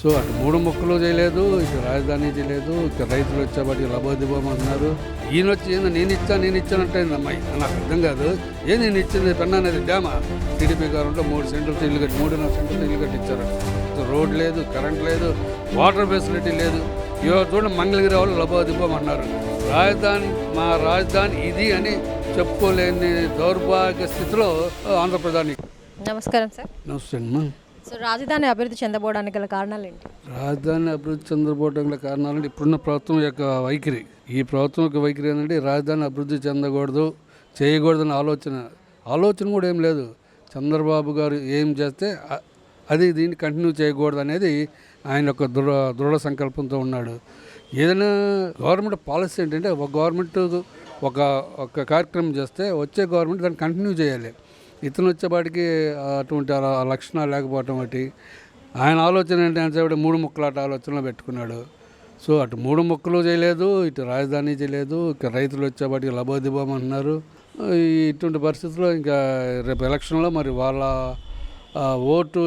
So అటు మూడు మొక్కలు చేయలేదు ఇటు రాజధాని చేయలేదు ఇక రైతులు వచ్చేవాటికి లబోదిబోం అంటున్నారు ఈయన వచ్చి ఏందో నేను ఇచ్చా నేను ఇచ్చానంటే అమ్మాయి నాకు అర్థం కాదు. ఏం నేను ఇచ్చింది పెన్నా అనేది డ్యామా? టీడీపీ గవర్నమెంట్లో మూడు సెంటర్స్ ఇల్లు కట్టి మూడున్నర సెంటర్స్ ఇల్లు కట్టించారు. సో రోడ్ లేదు కరెంట్ లేదు వాటర్ ఫెసిలిటీ లేదు. ఇవాళ చూడండి మంగళగిరి వాళ్ళు లబోదిబోం అన్నారు రాజధాని మా రాజధాని ఇది అని చెప్పుకోలేని దౌర్భాగ్య స్థితిలో ఆంధ్రప్రధాని. నమస్కారం సార్. నమస్తే అమ్మా. సో రాజధాని అభివృద్ధి చెందబోవడానికి గల కారణాలు ఏంటి రాజధాని అభివృద్ధి చెందబోవడం గల కారణాలంటే ఇప్పుడున్న ప్రభుత్వం యొక్క వైఖరి. ఈ ప్రభుత్వం యొక్క వైఖరి ఏంటంటే రాజధాని అభివృద్ధి చెందకూడదు చేయకూడదని ఆలోచన. ఆలోచన కూడా ఏం లేదు. చంద్రబాబు గారు ఏం చేస్తే అది దీన్ని కంటిన్యూ చేయకూడదు అనేది ఆయన యొక్క దృఢ దృఢ సంకల్పంతో ఉన్నాడు. ఏదైనా గవర్నమెంట్ పాలసీ ఏంటంటే ఒక గవర్నమెంట్ ఒక ఒక కార్యక్రమం చేస్తే వచ్చే గవర్నమెంట్ దాన్ని కంటిన్యూ చేయాలి. ఇతను వచ్చేపాటికి అటువంటి లక్షణాలు లేకపోవటం ఒకటి. ఆయన ఆలోచన ఏంటంటే మూడు ముక్కలాట ఆలోచనలో పెట్టుకున్నాడు. సో అటు మూడు ముక్కలు చేయలేదు ఇటు రాజధాని చేయలేదు ఇక రైతులు వచ్చేపాటికి లబోదిబోం అంటున్నారు ఇటువంటి పరిస్థితుల్లో ఇంకా రేపు ఎలక్షన్లో మరి వాళ్ళ ఓటు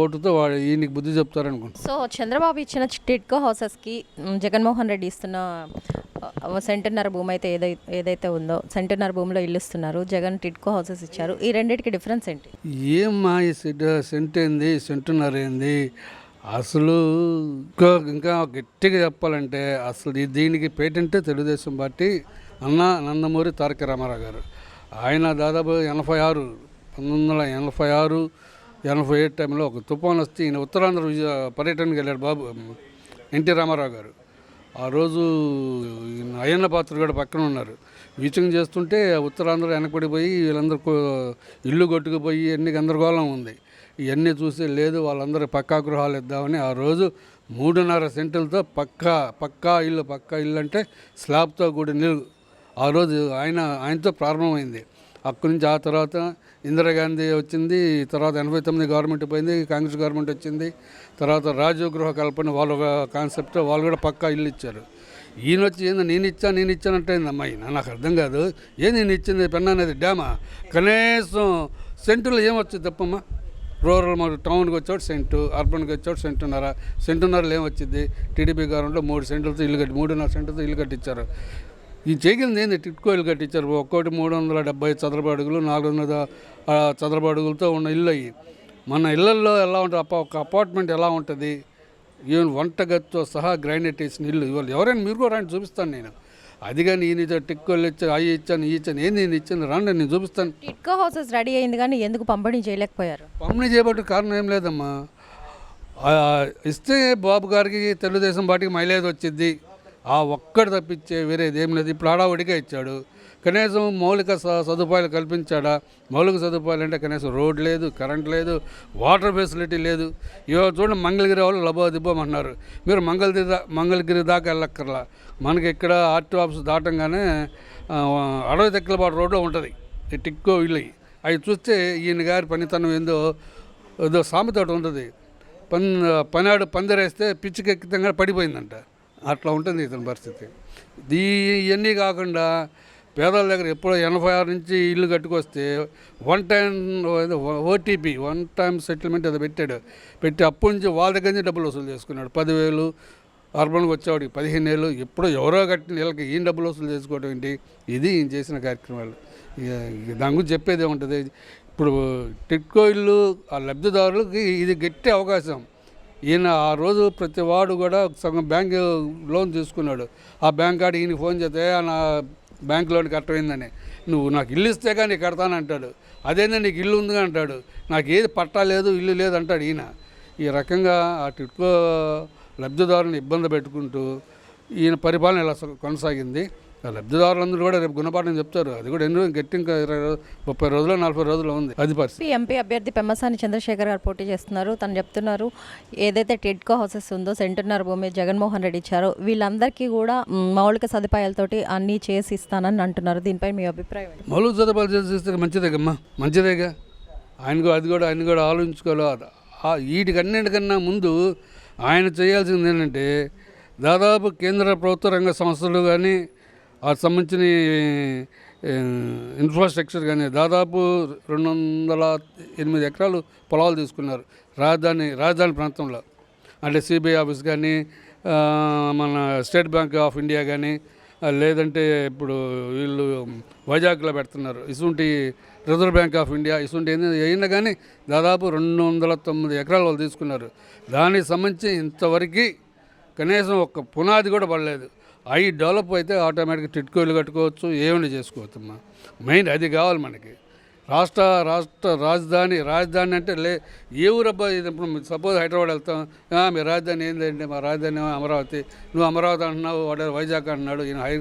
ఓటుతో వాడు ఈయనకి బుద్ధి చెప్తారనుకుంటున్నాను. సో చంద్రబాబు ఇచ్చిన టిట్కో హౌసెస్కి జగన్మోహన్ రెడ్డి ఇస్తున్న సెంటున్నర భూమి అయితే ఏదైతే ఏదైతే ఉందో సెంటున్నర భూమిలో ఇల్లు ఇస్తున్నారు జగన్ టిట్కో హౌసెస్ ఇచ్చారు. ఈ రెండింటికి డిఫరెన్స్ ఏంటి? ఏమ్మా ఈ సెంట్ సెంట్ ఏంది సెంటున్నర ఏంది? అసలు ఇంకా ఇంకా గట్టిగా చెప్పాలంటే అసలు దీనికి పేటెంటే తెలుగుదేశం పార్టీ అన్న నందమూరి తారక రామారావు గారు. ఆయన దాదాపు ఎనభై ఆరు పంతొమ్మిది వందల ఎనభై ఆరు ఎనభై ఏడు టైంలో ఒక తుఫాన్ వస్తే ఈయన ఉత్తరాంధ్ర పర్యటనకి వెళ్ళాడు బాబు ఎన్టీ రామారావు గారు. ఆ రోజు అయ్యన్న పాత్ర కూడా పక్కన ఉన్నారు. వీచింగ్ చేస్తుంటే ఉత్తరాంధ్ర వెనకబడిపోయి వీళ్ళందరూ ఇల్లు కొట్టుకుపోయి ఎన్ని గందరగోళం ఉంది. ఇవన్నీ చూసి లేదు వాళ్ళందరూ పక్కా గృహాలు ఇద్దామని ఆ రోజు మూడున్నర సెంటులతో పక్కా పక్కా ఇల్లు పక్కా ఇల్లు అంటే స్లాబ్తో కూడిన ఇల్లు ఆ రోజు ఆయన ఆయనతో ప్రారంభమైంది. అక్కడి నుంచి ఆ తర్వాత ఇందిరాగాంధీ వచ్చింది తర్వాత ఎనభై తొమ్మిది గవర్నమెంట్ పోయింది కాంగ్రెస్ గవర్నమెంట్ వచ్చింది తర్వాత రాజీవ్ గృహ కల్పన వాళ్ళ కాన్సెప్ట్ వాళ్ళు కూడా పక్కా ఇల్లు ఇచ్చారు. ఈయన వచ్చి ఏందో నేను ఇచ్చా నేను ఇచ్చానంటే ఏంది అమ్మాయి నాకు అర్థం కాదు. ఏ నేను ఇచ్చింది పెన్న అనేది? డ్యామా? కనీసం సెంటులో ఏమొచ్చింది తప్పమ్మా? రూరల్ మరి టౌన్కి వచ్చాడు సెంటు అర్బన్కి వచ్చాడు సెంటున్నర. సెంటున్నరలో ఏమొచ్చింది టీడీపీ గవర్నమెంట్లో మూడు సెంటులతో ఇల్లు కట్టి మూడున్నర సెంటులతో ఇల్లు కట్టించారు. ఈ చేయగలిగింది ఏంది? టిట్కో ఇల్లు కట్టించారు ఒక్కోటి మూడు వందల డెబ్బై చదరపు అడుగులు నాలుగు వందల చదరపు అడుగులతో ఉన్న ఇల్లు అయ్యి. మన ఇళ్ళల్లో ఎలా ఉంటుంది? అప్ప ఒక అపార్ట్మెంట్ ఎలా ఉంటుంది? ఈవెన్ వంటగదితో సహా గ్రానైట్ వేసిన ఇల్లు. ఇవాళ ఎవరైనా మీరు కూడా రండి చూపిస్తాను నేను. అది కానీ ఈయన టిక్కోలు ఇచ్చాను అవి ఇచ్చాను ఈ ఇచ్చాను ఏంది నేను ఇచ్చాను రండి నేను చూపిస్తాను. టిట్కో హౌసెస్ రెడీ అయింది కానీ ఎందుకు పంపిణీ చేయలేకపోయారు? పంపిణీ చేయబట్టి కారణం ఏం లేదమ్మా. ఇస్తే బాబు గారికి తెలుగుదేశం పార్టీకి మైలేజ్ వచ్చింది ఆ ఒక్కటి తప్పించే వేరేది ఏం లేదు. ఇప్పుడు ఆడావుడిగా ఇచ్చాడు. కనీసం మౌలిక స- సదుపాయాలు కల్పించాడా? మౌలిక సదుపాయాలు అంటే కనీసం రోడ్ లేదు కరెంట్ లేదు వాటర్ ఫెసిలిటీ లేదు. ఇవాళ చూడండి మంగళగిరి వాళ్ళు లబోదిబ్బం దిబ్బమన్నారు మీరు మంగళగిరి దా మంగళగిరి దాకా వెళ్ళక్కర్లా. మనకి ఇక్కడ ఆర్టీ ఆఫీస్ దాటంగానే అడవి తెక్కలపాటు రోడ్లో ఉంటుంది. టిక్కో ఇల్లు. అవి చూస్తే ఈయన గారి పనితనం ఏందో ఏదో సామెత ఉంటుంది. పన్ పనాడు పందిరేస్తే పిచ్చికెక్కితంగా పడిపోయిందంట. అట్లా ఉంటుంది ఇతని పరిస్థితి. దీ ఇవన్నీ కాకుండా పేదల దగ్గర ఎప్పుడో ఎనభై ఆరు నుంచి ఇల్లు కట్టుకొస్తే one time OTP one time settlement అది పెట్టాడు. పెట్టి అప్పటి నుంచి వాళ్ళ దగ్గర నుంచి డబ్బులు వసూలు చేసుకున్నాడు. పదివేలు అర్బన్కి వచ్చేవాడికి పదిహేను ఏళ్ళు. ఎప్పుడో ఎవరో కట్టిన వీళ్ళకి ఏం డబ్బులు వసూలు చేసుకోవడం ఏంటి? ఇది ఈయన చేసిన కార్యక్రమాలు. దాని గురించి చెప్పేదే ఉంటుంది ఇప్పుడు టిట్కో ఇల్లు ఆ లబ్ధిదారులకి ఇది గట్టి అవకాశం. ఈయన ఆ రోజు ప్రతి వాడు కూడా సగం బ్యాంక్ లోన్ తీసుకున్నాడు. ఆ బ్యాంక్ కార్డు ఈయన ఫోన్ చేస్తే నా బ్యాంక్ లోన్ కట్టమైందని నువ్వు నాకు ఇల్లు ఇస్తే కానీ కడతానంటాడు అదేనే నీకు ఇల్లు ఉందిగా అంటాడు. నాకు ఏది పట్టా లేదు ఇల్లు లేదు అంటాడు ఈయన. ఈ రకంగా ఆ టిట్కో లబ్ధిదారుని ఇబ్బంది పెట్టుకుంటూ ఈయన పరిపాలన ఇలా కొనసాగింది? లబ్ధిదారులందరూ కూడా రేపు గుణపాఠం చెప్తారు. అది కూడా ఎన్నో గట్టి ఇంకా ముప్పై రోజులు నలభై రోజులు ఉంది. అది పరిస్థితి. ఎంపీ అభ్యర్థి పెమ్మసాని చంద్రశేఖర్ గారు పోటీ చేస్తున్నారు. తను చెప్తున్నారు ఏదైతే టిట్కో హౌసెస్ ఉందో సెంటున్నర భూమి జగన్మోహన్ రెడ్డి ఇచ్చారో వీళ్ళందరికీ కూడా మౌలిక సదుపాయాలతోటి అన్నీ చేసి ఇస్తానని అంటున్నారు. దీనిపై మీ అభిప్రాయం? మౌలిక సదుపాయాలు చేస్తే మంచిదేగమ్మా. మంచిదేగా. ఆయన కూడా అది కూడా ఆయన కూడా ఆలోచించుకోవాలి. ఆ వీటికి అన్నిటికన్నా ముందు ఆయన చేయాల్సింది ఏంటంటే దాదాపు కేంద్ర ప్రభుత్వ రంగ సంస్థలు కానీ ఆ సంబంధించిన ఇన్ఫ్రాస్ట్రక్చర్ కానీ దాదాపు రెండు వందల ఎనిమిది ఎకరాలు పొలాలు తీసుకున్నారు రాజధాని రాజధాని ప్రాంతంలో. అంటే సిబిఐ ఆఫీస్ కానీ మన స్టేట్ బ్యాంక్ ఆఫ్ ఇండియా కానీ లేదంటే ఇప్పుడు వీళ్ళు వైజాగ్లో పెడుతున్నారు. ఇసుంటి రిజర్వ్ బ్యాంక్ ఆఫ్ ఇండియా ఇసుంటి ఏంది- అయినా కానీ దాదాపు రెండు వందల తొమ్మిది ఎకరాలు వాళ్ళు తీసుకున్నారు. దానికి సంబంధించి ఇంతవరకు కనీసం ఒక పునాది కూడా పడలేదు. అవి డెవలప్ అయితే ఆటోమేటిక్గా టిట్కోలు కట్టుకోవచ్చు ఏమైనా చేసుకోవచ్చు అమ్మా మెయిన్ అది కావాలి మనకి. రాష్ట్ర రాష్ట్ర రాజధాని రాజధాని అంటే లే ఏ ఊరబ్బా ఇప్పుడు సపోజ్ హైదరాబాద్ వెళ్తాం. మీ రాజధాని ఏంటంటే మా రాజధాని అమరావతి. నువ్వు అమరావతి అంటున్నావు వాడు వైజాగ్ అంటున్నాడు ఈయన హై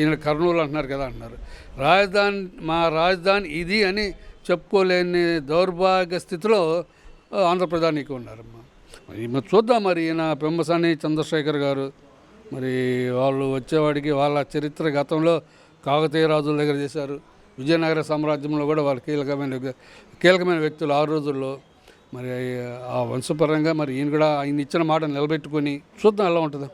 ఈయన కర్నూలు అంటున్నారు కదా అంటున్నారు. రాజధాని మా రాజధాని ఇది అని చెప్పుకోలేని దౌర్భాగ్య స్థితిలో ఆంధ్రప్రధానికి ఉన్నారమ్మా. మరి చూద్దాం మరి ఈయన పెంబసాని చంద్రశేఖర్ గారు. మరి వాళ్ళు వచ్చేవాడికి వాళ్ళ చరిత్ర గతంలో కాకతీయ రాజుల దగ్గర చేశారు. విజయనగర సామ్రాజ్యంలో కూడా వాళ్ళు కీలకమైన కీలకమైన వ్యక్తులు ఆ రోజుల్లో. మరి ఆ వంశపరంగా మరి ఈయన కూడా ఆయన ఇచ్చిన మాట నిలబెట్టుకొని చూద్దాం ఎలా ఉంటుందో.